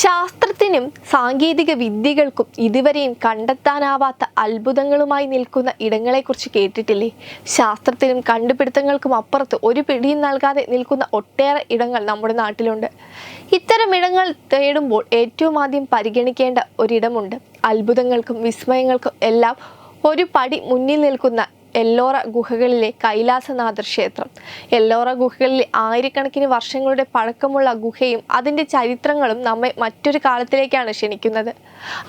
ശാസ്ത്രത്തിനും സാങ്കേതിക വിദ്യകൾക്കും ഇതുവരെയും കണ്ടെത്താനാവാത്ത അത്ഭുതങ്ങളുമായി നിൽക്കുന്ന ഇടങ്ങളെക്കുറിച്ച് കേട്ടിട്ടില്ലേ? ശാസ്ത്രത്തിനും കണ്ടുപിടുത്തങ്ങൾക്കും അപ്പുറത്ത് ഒരു പിടിയും നൽകാതെ നിൽക്കുന്ന ഒട്ടേറെ ഇടങ്ങൾ നമ്മുടെ നാട്ടിലുണ്ട്. ഇത്തരം ഇടങ്ങൾ തേടുമ്പോൾ ഏറ്റവും ആദ്യം പരിഗണിക്കേണ്ട ഒരിടമുണ്ട്. അത്ഭുതങ്ങൾക്കും വിസ്മയങ്ങൾക്കും എല്ലാം ഒരു പടി മുന്നിൽ നിൽക്കുന്ന എല്ലോറ ഗുഹകളിലെ കൈലാസനാഥർ ക്ഷേത്രം. എല്ലോറ ഗുഹകളിലെ ആയിരക്കണക്കിന് വർഷങ്ങളുടെ പഴക്കമുള്ള ഗുഹയും അതിന്റെ ചരിത്രങ്ങളും നമ്മെ മറ്റൊരു കാലത്തിലേക്കാണ് ക്ഷണിക്കുന്നത്.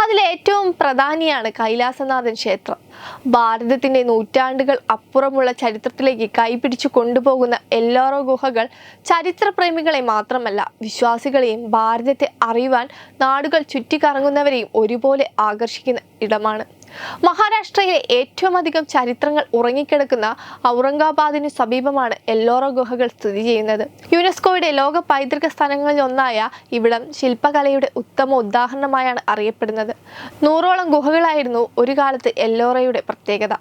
അതിലേറ്റവും പ്രധാനിയാണ് കൈലാസനാഥൻ ക്ഷേത്രം. ഭാരതത്തിന്റെ നൂറ്റാണ്ടുകൾ അപ്പുറമുള്ള ചരിത്രത്തിലേക്ക് കൈപിടിച്ചു കൊണ്ടുപോകുന്ന എല്ലോറോ ഗുഹകൾ ചരിത്രപ്രേമികളെ മാത്രമല്ല വിശ്വാസികളെയും ഭാരതത്തെ അറിയുവാൻ നാടുകൾ ചുറ്റിക്കറങ്ങുന്നവരെയും ഒരുപോലെ ആകർഷിക്കുന്ന ഇടമാണ്. മഹാരാഷ്ട്രയിലെ ഏറ്റവും അധികം ചരിത്രങ്ങൾ ഉറങ്ങിക്കിടക്കുന്ന ഔറംഗാബാദിന് സമീപമാണ് എല്ലോറോ ഗുഹകൾ സ്ഥിതി ചെയ്യുന്നത്. യുനെസ്കോയുടെ ലോക പൈതൃക സ്ഥലങ്ങളിൽ ഒന്നായ ഇവിടം ശില്പകലയുടെ ഉത്തമ ഉദാഹരണമായാണ് അറിയപ്പെടുന്നത്. നൂറോളം ഗുഹകളായിരുന്നു ഒരു കാലത്ത് എല്ലോറയുടെ പ്രത്യേകത.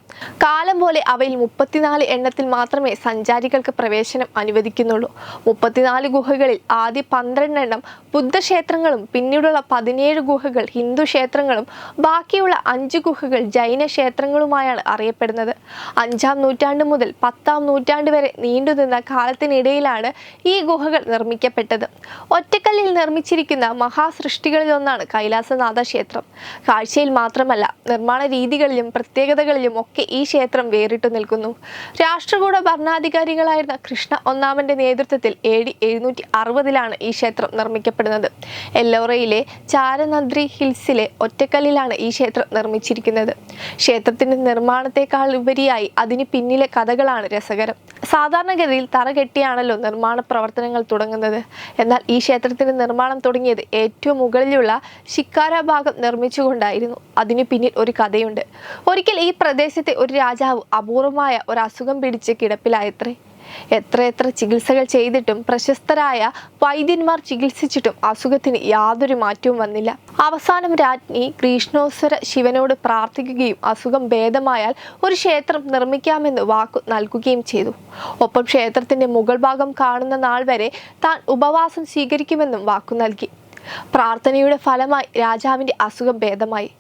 കാലം പോലെ അവയിൽ മുപ്പത്തിനാല് എണ്ണത്തിൽ മാത്രമേ സഞ്ചാരികൾക്ക് പ്രവേശനം അനുവദിക്കുന്നുള്ളൂ. മുപ്പത്തിനാല് ഗുഹകളിൽ ആദ്യ പന്ത്രണ്ടെണ്ണം ബുദ്ധക്ഷേത്രങ്ങളും പിന്നീടുള്ള പതിനേഴ് ഗുഹകൾ ഹിന്ദു ക്ഷേത്രങ്ങളും ബാക്കിയുള്ള അഞ്ച് ഗുഹകൾ ജൈന ക്ഷേത്രങ്ങളുമായാണ് അറിയപ്പെടുന്നത്. അഞ്ചാം നൂറ്റാണ്ട് മുതൽ പത്താം നൂറ്റാണ്ട് വരെ നീണ്ടുനിന്ന കാലത്തിനിടയിലാണ് ഈ ഗുഹകൾ നിർമ്മിക്കപ്പെട്ടത്. ഒറ്റക്കല്ലിൽ നിർമ്മിച്ചിരിക്കുന്ന മഹാസൃഷ്ടികളിലൊന്നാണ് കൈലാസനാഥ ക്ഷേത്രം. കാഴ്ചയിൽ മാത്രമല്ല നിർമ്മാണ രീതികളിലും പ്രത്യേകതകളിലും ഒക്കെ ഈ ക്ഷേത്രം വേറിട്ടു നിൽക്കുന്നു. രാഷ്ട്രകൂട ഭരണാധികാരികളായിരുന്ന കൃഷ്ണ ഒന്നാമന്റെ നേതൃത്വത്തിൽ എ ഡി എഴുന്നൂറ്റി അറുപതിലാണ് ഈ ക്ഷേത്രം നിർമ്മിക്കപ്പെടുന്നത്. എല്ലോറയിലെ ചാരനദ്രി ഹിൽസിലെ ഒറ്റക്കല്ലിലാണ് ഈ ക്ഷേത്രം നിർമ്മിച്ചിരിക്കുന്നത്. ക്ഷേത്രത്തിന്റെ നിർമ്മാണത്തെക്കാൾ ഉപരിയായി അതിന് പിന്നിലെ കഥകളാണ് രസകരം. സാധാരണഗതിയിൽ തറ കെട്ടിയാണല്ലോ നിർമ്മാണ പ്രവർത്തനങ്ങൾ തുടങ്ങുന്നത്. എന്നാൽ ഈ ക്ഷേത്രത്തിന്റെ നിർമ്മാണം തുടങ്ങിയത് ഏറ്റവും മുകളിലുള്ള ശിക്കാര ഭാഗം നിർമ്മിച്ചുകൊണ്ടായിരുന്നു. അതിനു പിന്നിൽ ഒരു കഥയുണ്ട്. ഒരിക്കൽ ഈ പ്രദേശത്തെ ഒരു രാജാവ് അപൂർവമായ ഒരു അസുഖം പിടിച്ച് കിടപ്പിലായത്രേ. എത്രയെത്ര ചികിത്സകൾ ചെയ്തിട്ടും പ്രശസ്തരായ വൈദ്യന്മാർ ചികിത്സിച്ചിട്ടും അസുഖത്തിന് യാതൊരു മാറ്റവും വന്നില്ല. അവസാനം രാജ്ഞി കൃഷ്ണോസ്വര ശിവനോട് പ്രാർത്ഥിക്കുകയും അസുഖം ഭേദമായാൽ ഒരു ക്ഷേത്രം നിർമ്മിക്കാമെന്ന് വാക്കു നൽകുകയും ചെയ്തു. ഒപ്പം ക്ഷേത്രത്തിന്റെ മുകൾ ഭാഗം കാണുന്ന നാൾ വരെ താൻ ഉപവാസം സ്വീകരിക്കുമെന്നും വാക്കു നൽകി. പ്രാർത്ഥനയുടെ ഫലമായി രാജാവിന്റെ അസുഖം ഭേദമായി.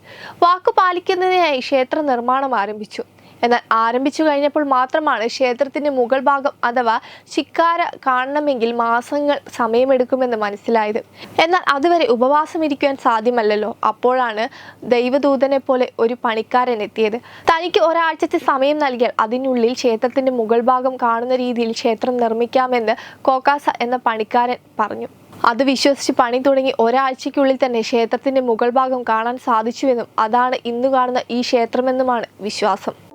വാക്കു പാലിക്കുന്നതിനായി ക്ഷേത്ര നിർമ്മാണം ആരംഭിച്ചു. എന്നാൽ ആരംഭിച്ചു കഴിഞ്ഞപ്പോൾ മാത്രമാണ് ക്ഷേത്രത്തിന്റെ മുകൾ ഭാഗം അഥവാ ശിക്കാര കാണണമെങ്കിൽ മാസങ്ങൾ സമയമെടുക്കുമെന്ന് മനസ്സിലായത്. എന്നാൽ അതുവരെ ഉപവാസം ഇരിക്കുവാൻ സാധ്യമല്ലല്ലോ. അപ്പോഴാണ് ദൈവദൂതനെ പോലെ ഒരു പണിക്കാരൻ എത്തിയത്. തനിക്ക് ഒരാഴ്ചത്തെ സമയം നൽകിയാൽ അതിനുള്ളിൽ ക്ഷേത്രത്തിന്റെ മുകൾ ഭാഗം കാണുന്ന രീതിയിൽ ക്ഷേത്രം നിർമ്മിക്കാമെന്ന് കോക്കാസ എന്ന പണിക്കാരൻ പറഞ്ഞു. അത് വിശ്വസിച്ച് പണി തുടങ്ങി ഒരാഴ്ചയ്ക്കുള്ളിൽ തന്നെ ക്ഷേത്രത്തിന്റെ മുകൾ ഭാഗം കാണാൻ സാധിച്ചുവെന്നും അതാണ് ഇന്നു കാണുന്ന ഈ ക്ഷേത്രമെന്നുമാണ് വിശ്വാസം.